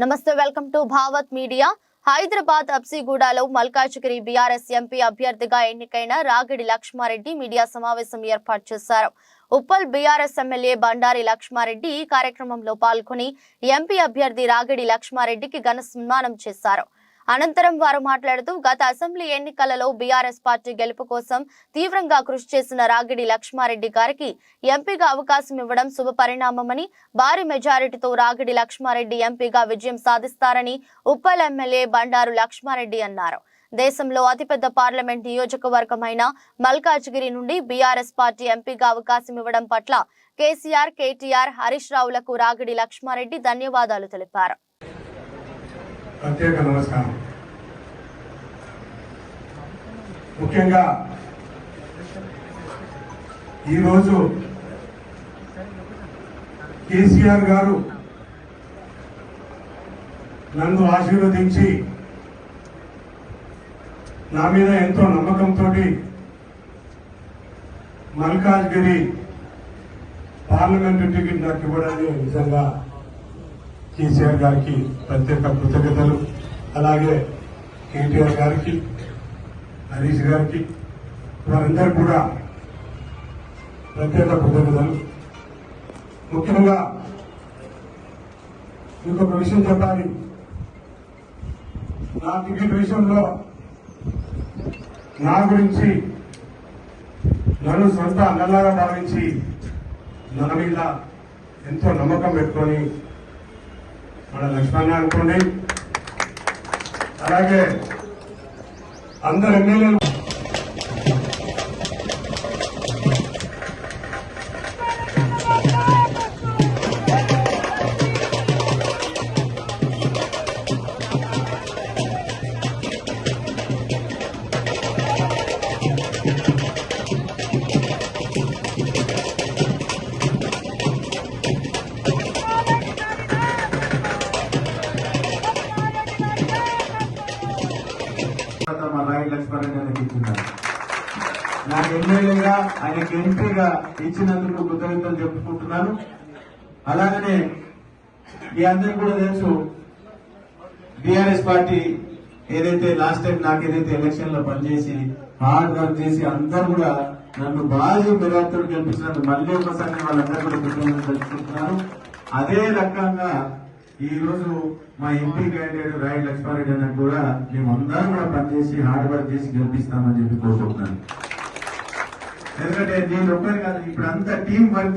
నమస్తే welcome to Bhavat media. Hyderabad అబ్సిగూడలో Malkajgiri BRS MP అభ్యర్థిగా ఎన్నికైన రాగిడి లక్ష్మారెడ్డి మీడియా సమావేశం ఏర్పాటు చేశారు. ఉప్పల్ బీఆర్ఎస్ ఎమ్మెల్యే బండారి లక్ష్మారెడ్డి ఈ కార్యక్రమంలో పాల్గొని ఎంపీ అభ్యర్థి రాగిడి లక్ష్మారెడ్డికి ఘన సన్మానం చేశారు. అనంతరం వారు మాట్లాడుతూ గత అసెంబ్లీ ఎన్నికలలో బీఆర్ఎస్ పార్టీ గెలుపు కోసం తీవ్రంగా కృషి చేసిన రాగిడి లక్ష్మారెడ్డి గారికి ఎంపీగా అవకాశం ఇవ్వడం శుభ పరిణామమని భారీ మెజారిటీతో రాగిడి లక్ష్మారెడ్డి ఎంపీగా విజయం సాధిస్తారని ఉప్పల్ ఎమ్మెల్యే బండారు లక్ష్మారెడ్డి అన్నారు. దేశంలో అతిపెద్ద పార్లమెంట్ నియోజకవర్గమైన మల్కాజ్గిరి నుండి బీఆర్ఎస్ పార్టీ ఎంపీగా అవకాశం ఇవ్వడం పట్ల కేసీఆర్ కేటీఆర్ హరీష్ రావులకు రాగిడి లక్ష్మారెడ్డి ధన్యవాదాలు తెలిపారు. ప్రత్యేక నమస్కారం. ముఖ్యంగా ఈరోజు కేసీఆర్ గారు నన్ను ఆశీర్వదించి నా మీద ఎంతో నమ్మకంతో మల్కాజ్గిరి పార్లమెంటు టికెట్ నాకు ఇవ్వడానికి నిజంగా కేసీఆర్ గారికి ప్రత్యేక కృతజ్ఞతలు. అలాగే కేటీఆర్ గారికి హరీష్ గారికి వారందరూ కూడా ప్రత్యేక కృతజ్ఞతలు. ముఖ్యంగా ఇంకొక ఒక విషయం చెప్పాలి. నా టికెట్ విషయంలో నా గురించి నన్ను సొంత అన్నలాగా భావించి నా మీద ఎంతో నమ్మకం పెట్టుకొని మన లక్ష్మణ్ అనుకోండి. అలాగే అందరు ఎమ్మెల్యేలు లక్ష్మణ్ గారికి ఇచ్చినారు నాకు ఎమ్మెల్యేగా ఆయనకి ఎంపీగా ఇచ్చినందుకు కృతజ్ఞతలు చెప్పుకుంటున్నాను. అలాగనే మీ అందరికి కూడా తెలుసు బీఆర్ఎస్ పార్టీ ఏదైతే లాస్ట్ టైం నాకు ఏదైతే ఎలక్షన్లో పనిచేసి హార్డ్ వర్క్ చేసి అందరు కూడా నన్ను భారీ మెజార్టీతో గెలిపించినందుకు మళ్ళీ ఒకసారి వాళ్ళందరూ కూడా కృతజ్ఞతలు తెలుసుకుంటున్నాను అదే రకంగా ఈ రోజు మా ఎంపీ క్యాండిడేట్ రాయల్ లక్ష్మారెడ్డి అన్న కూడా మేమందరం కూడా పనిచేసి హార్డ్ వర్క్ చేసి గెలిపిస్తామని చెప్పి కోరుకుంటున్నాను. ఎందుకంటే నేను ఒక్కరు కాదు ఇప్పుడు అంతా టీం వర్క్